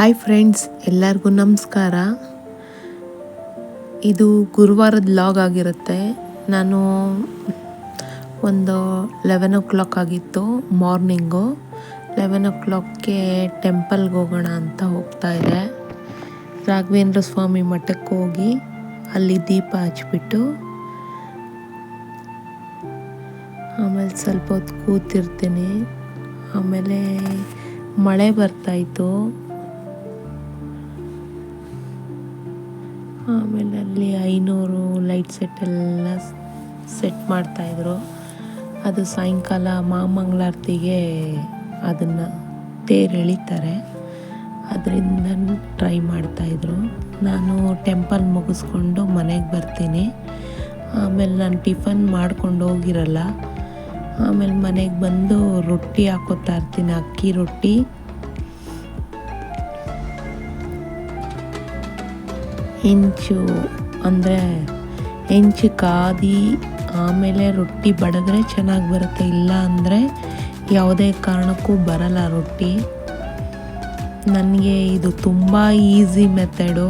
Hi friends, ಎಲ್ಲರಿಗೂ ನಮಸ್ಕಾರ. ಇದು ಗುರುವಾರದ ಲಾಗ್ ಆಗಿರುತ್ತೆ. ನಾನು ಒಂದು ಲೆವೆನ್ ಓ ಕ್ಲಾಕ್ ಆಗಿತ್ತು ಮಾರ್ನಿಂಗು ಲೆವೆನ್ ಓ ಕ್ಲಾಕ್ಗೆ ಟೆಂಪಲ್ಗೆ ಹೋಗೋಣ ಅಂತ ಹೋಗ್ತಾ ಇದೆ. ರಾಘವೇಂದ್ರ ಸ್ವಾಮಿ ಮಠಕ್ಕೆ ಹೋಗಿ ಅಲ್ಲಿ ದೀಪ ಹಚ್ಬಿಟ್ಟು, ಆಮೇಲೆ ಸ್ವಲ್ಪ ಹೊತ್ತು ಕೂತಿರ್ತೀನಿ. ಆಮೇಲೆ ಮಳೆ ಬರ್ತಾಯಿತ್ತು ಆಮೇಲೆ ಅಲ್ಲಿ ಐನೂರು ಲೈಟ್ ಸೆಟ್ ಎಲ್ಲ ಸೆಟ್ ಮಾಡ್ತಾಯಿದ್ರು ಅದು ಸಾಯಂಕಾಲ ಮಾಮಂಗಳಾರತಿಗೆ ಅದನ್ನು ತೇರು ಎಳಿತಾರೆ ಅದರಿಂದ ಟ್ರೈ ಮಾಡ್ತಾಯಿದ್ರು ನಾನು ಟೆಂಪಲ್ ಮುಗಿಸ್ಕೊಂಡು ಮನೆಗೆ ಬರ್ತೀನಿ. ಆಮೇಲೆ ನಾನು ಟಿಫನ್ ಮಾಡ್ಕೊಂಡು ಹೋಗಿರಲ್ಲ. ಆಮೇಲೆ ಮನೆಗೆ ಬಂದು ರೊಟ್ಟಿ ಹಾಕೋತಾ ಇರ್ತೀನಿ, ಅಕ್ಕಿ ರೊಟ್ಟಿ. ಹೆಂಚು, ಅಂದರೆ ಹೆಂಚು ಕಾದಿ, ಆಮೇಲೆ ರೊಟ್ಟಿ ಬಡಿದ್ರೆ ಚೆನ್ನಾಗಿ ಬರುತ್ತೆ, ಇಲ್ಲ ಅಂದರೆ ಯಾವುದೇ ಕಾರಣಕ್ಕೂ ಬರಲ್ಲ ರೊಟ್ಟಿ. ನನಗೆ ಇದು ತುಂಬ ಈಸಿ ಮೆಥಡು.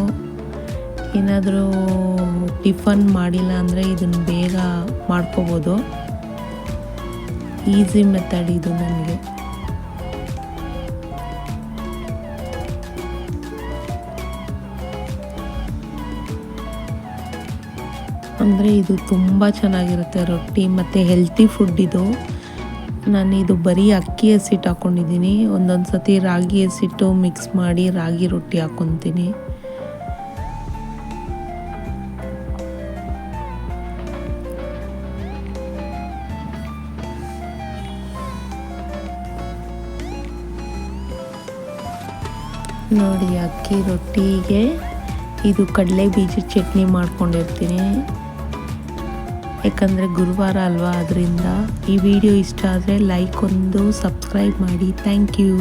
ಏನಾದರೂ ಟಿಫನ್ ಮಾಡಿಲ್ಲ ಅಂದರೆ ಇದನ್ನು ಬೇಗ ಮಾಡ್ಕೋಬೋದು. ಈಸಿ ಮೆಥಡ್ ಇದು ನನಗೆ. ಅಂದರೆ ಇದು ತುಂಬ ಚೆನ್ನಾಗಿರುತ್ತೆ ರೊಟ್ಟಿ ಮತ್ತು ಹೆಲ್ತಿ ಫುಡ್ ಇದು. ನಾನು ಇದು ಬರೀ ಅಕ್ಕಿ ಹಸಿಟ್ಟು ಹಾಕ್ಕೊಂಡಿದ್ದೀನಿ ಒಂದೊಂದು ಸತಿ ರಾಗಿ ಹಸಿಟ್ಟು ಮಿಕ್ಸ್ ಮಾಡಿ ರಾಗಿ ರೊಟ್ಟಿ ಹಾಕ್ಕೊತೀನಿ ನೋಡಿ ಅಕ್ಕಿ ರೊಟ್ಟಿಗೆ ಇದು ಕಡಲೆ ಬೀಜ ಚಟ್ನಿ ಮಾಡ್ಕೊಂಡಿರ್ತೀನಿ. ಯಾಕಂದರೆ ಗುರುವಾರ ಅಲ್ವಾ ಅದರಿಂದ ಈ ವಿಡಿಯೋ ಇಷ್ಟ ಆದರೆ ಲೈಕ್ ಒಂದು ಸಬ್ಸ್ಕ್ರೈಬ್ ಮಾಡಿ. Thank you